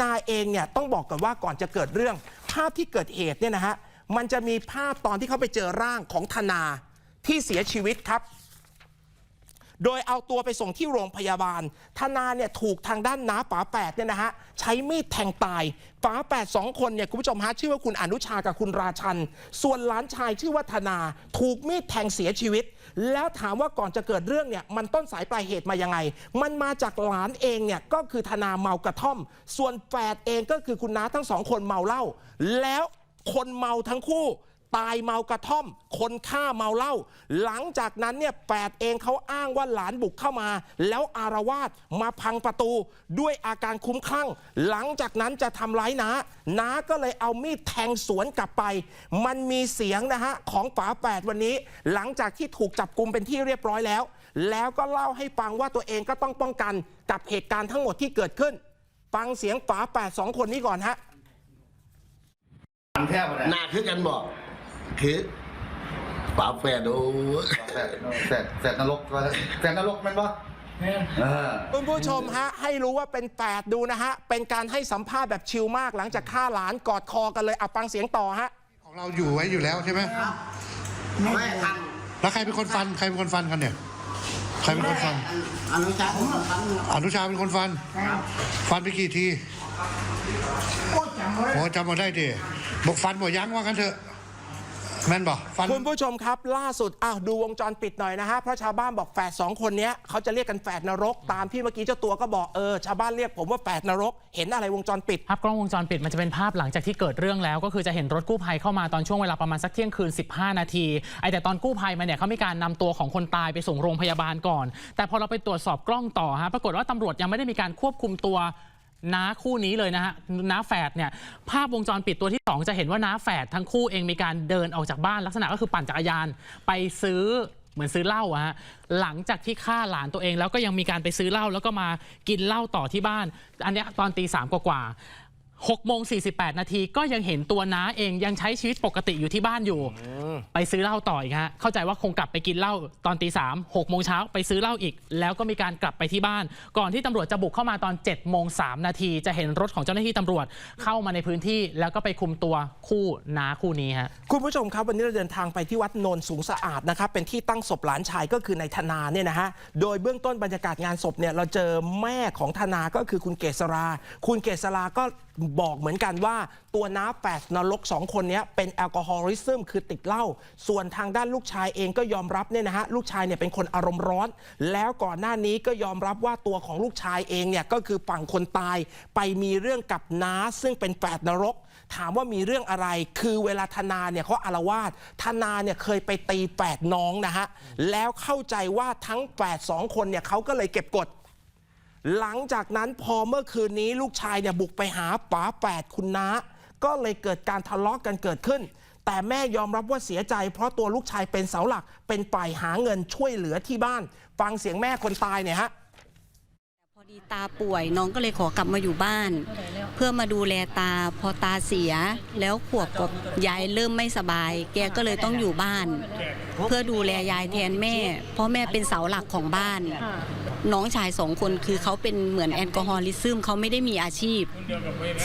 นาเองเนี่ยต้องบอกก่อนว่าก่อนจะเกิดเรื่อง ภาพที่เกิดเหตุเนี่ยนะฮะมันจะมีภาพตอนที่เขาไปเจอร่างของธนาที่เสียชีวิตครับ โดยเอาตัวไปส่งที่โรงพยาบาล ธนาเนี่ยถูกทางด้านน้าป๋าแปดเนี่ยนะฮะใช้มีดแทงตายป๋าแปดสองคนเนี่ยคุณผู้ชมฮะชื่อว่าคุณอนุชากับคุณราชัน ส่วนหลานชายชื่อว่าธนาถูกมีดแทงเสียชีวิต แล้วถามว่าก่อนจะเกิดเรื่องเนี่ยมันต้นสายปลายเหตุมายังไง มันมาจากหลานเองเนี่ยก็คือธนาเมากระท่อม ส่วนแฝดเองก็คือคุณน้าทั้งสองคนเมาเหล้าแล้วคนเมาทั้งคู่ ตายเมากระท่อม คนฆ่าเมาเหล้าหลังจากนั้นเนี่ยแปดเองเขาอ้างว่าหลานบุกเข้ามา แล้วอารวาสมาพังประตูด้วยอาการคุ้มคลั่ง หลังจากนั้นจะทำร้ายน้าน้าก็เลยเอามีดแทงสวนกลับไป มันมีเสียงนะฮะของป๋าแปดวันนี้ หลังจากที่ถูกจับกลุมเป็นที่เรียบร้อยแล้ว แล้วก็เล่าให้ฟังว่าตัวเองก็ต้องป้องกันกับเหตุการณ์ทั้งหมดที่เกิดขึ้น ฟังเสียงป๋าแปดสองคนนี้ก่อนฮะ อันแทบเลยหน้าคือกันบอก คือฝาแฝดโอ้ยแสดแสดแสดนรกก็แสดนรกแมันปะเออ คุณผู้ชมฮะ ให้รู้ว่าเป็นแปดดูนะฮะ เป็นการให้สัมภาษณ์แบบชิลมากหลังจากฆ่าหลานกอดคอกันเลยเอาฟังเสียงต่อฮะ ของเราอยู่ไว้อยู่แล้วใช่ไหมไม่ทันแล้วใครเป็นคนฟันใครเป็นคนฟันกันเนี่ย ใครเป็นคนฟัน อนุชาผมฟังอนุชาเป็นคนฟัน ฟันไปกี่ทีโอ้จำมาได้ดิบอกฟันบอกยั้งว่ากันเถอะ แม่นบอกฟัน คุณผู้ชมครับล่าสุดอ้าวดูวงจรปิดหน่อยนะฮะเพราะชาวบ้านบอกแฝดสองคนเนี้ยเขาจะเรียกกันแฝดนรก ตามที่เมื่อกี้เจ้าตัวก็บอกเออชาวบ้านเรียกผมว่าแฝดนรก เห็นอะไรวงจรปิด ภาพกล้องวงจรปิดมันจะเป็นภาพหลังจากที่เกิดเรื่องแล้ว ก็คือจะเห็นรถกู้ภัยเข้ามาตอนช่วงเวลาประมาณสักเที่ยงคืน 15 นาทีไอแต่ตอนกู้ภัยมาเนี่ยเขามีการนำตัวของคนตายไปส่งโรงพยาบาลก่อน แต่พอเราไปตรวจสอบกล้องต่อฮะปรากฏว่าตำรวจยังไม่ได้มีการควบคุมตัว น้าคู่นี้เลยนะฮะน้าแฝดเนี่ยภาพวงจรปิดตัวที่สองจะเห็นว่าน้าแฝดทั้งคู่เองมีการเดินออกจากบ้านลักษณะก็คือปั่นจักรยานไปซื้อเหมือนซื้อเหล้าอะฮะหลังจากที่ฆ่าหลานตัวเองแล้วก็ยังมีการไปซื้อเหล้าแล้วก็มากินเหล้าต่อที่บ้าน อันนี้ตอนตีสามกว่าๆ 6โมง48 นาทีก็ยังเห็นตัวน้าเองยังใช้ชีวิตปกติอยู่ที่บ้านอยู่ ไปซื้อเหล้าต่ออีกฮะเข้าใจว่าคงกลับไปกินเหล้าตอนตีสามหกโมงเช้าไปซื้อเหล้าอีก แล้วก็มีการกลับไปที่บ้าน ก่อนที่ตำรวจจะบุกเข้ามาตอน7จ็ดโมงสามนาที จะเห็นรถของเจ้าหน้าที่ตำรวจเข้ามาในพื้นที่ แล้วก็ไปคุมตัวคู่น้าคู่นี้ฮะคุณผู้ชมครับวันนี้เราเดินทางไปที่วัดโนนสูงสะอาดนะครับเป็นที่ตั้งศพหลานชายก็คือในธนาเนี่ยนะฮะโดยเบื้องต้นบรรยากาศงานศพเนี่ยเราเจอแม่ของธนาก็คือคุณเกษรา คุณเกษราก็ บอกเหมือนกันว่าตัวน้าแปดนรกสองคนนี้เป็นแอลกอฮอลิซึมคือติดเหล้าส่วนทางด้านลูกชายเองก็ยอมรับเนี่ยนะฮะลูกชายเนี่ยเป็นคนอารมณ์ร้อน แล้วก่อนหน้านี้ก็ยอมรับว่าตัวของลูกชายเองเนี่ยก็คือฝั่งคนตายไปมีเรื่องกับน้าซึ่งเป็นแปดนรก ถามว่ามีเรื่องอะไร คือเวลาธนาเนี่ยเขาอารวาสธนาเนี่ยเคยไปตีแปดน้องนะฮะแล้วเข้าใจว่าทั้งแปดสองคนเนี่ยเขาก็เลยเก็บกด หลังจากนั้นพอเมื่อคืนนี้ลูกชายเนี่ยบุกไปหาป๋าแปดคุณน้าก็เลยเกิดการทะเลาะกันเกิดขึ้น แต่แม่ยอมรับว่าเสียใจ เพราะตัวลูกชายเป็นเสาหลักเป็นฝ่ายหาเงินช่วยเหลือที่บ้าน ฟังเสียงแม่คนตายเนี่ยฮะ ดีตาป่วยน้องก็เลยขอกลับมาอยู่บ้าน เพื่อมาดูแลตาพอตาเสีย แล้วขวบกับยายเริ่มไม่สบาย แกก็เลยต้องอยู่บ้าน เพื่อดูแลยายแทนแม่ เพราะแม่เป็นเสาหลักของบ้าน น้องชายสองคนคือเขาเป็นเหมือนแอลกอฮอลิซึมเขาไม่ได้มีอาชีพ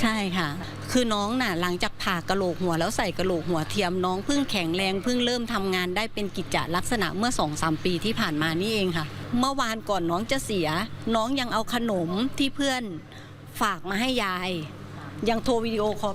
ใช่ค่ะ คือน้องน่ะหลังจากผ่ากระโหลกหัวแล้วใส่กระโหลกหัวเทียมน้องเพิ่งแข็งแรงเพิ่งเริ่มทำงานได้เป็นกิจจลักษณะเมื่อสองสามปีที่ผ่านมานี่เองค่ะ เมื่อวานก่อนน้องจะเสีย น้องยังเอาขนมที่เพื่อนฝากมาให้ยาย ยังโทรวิดีโอคอล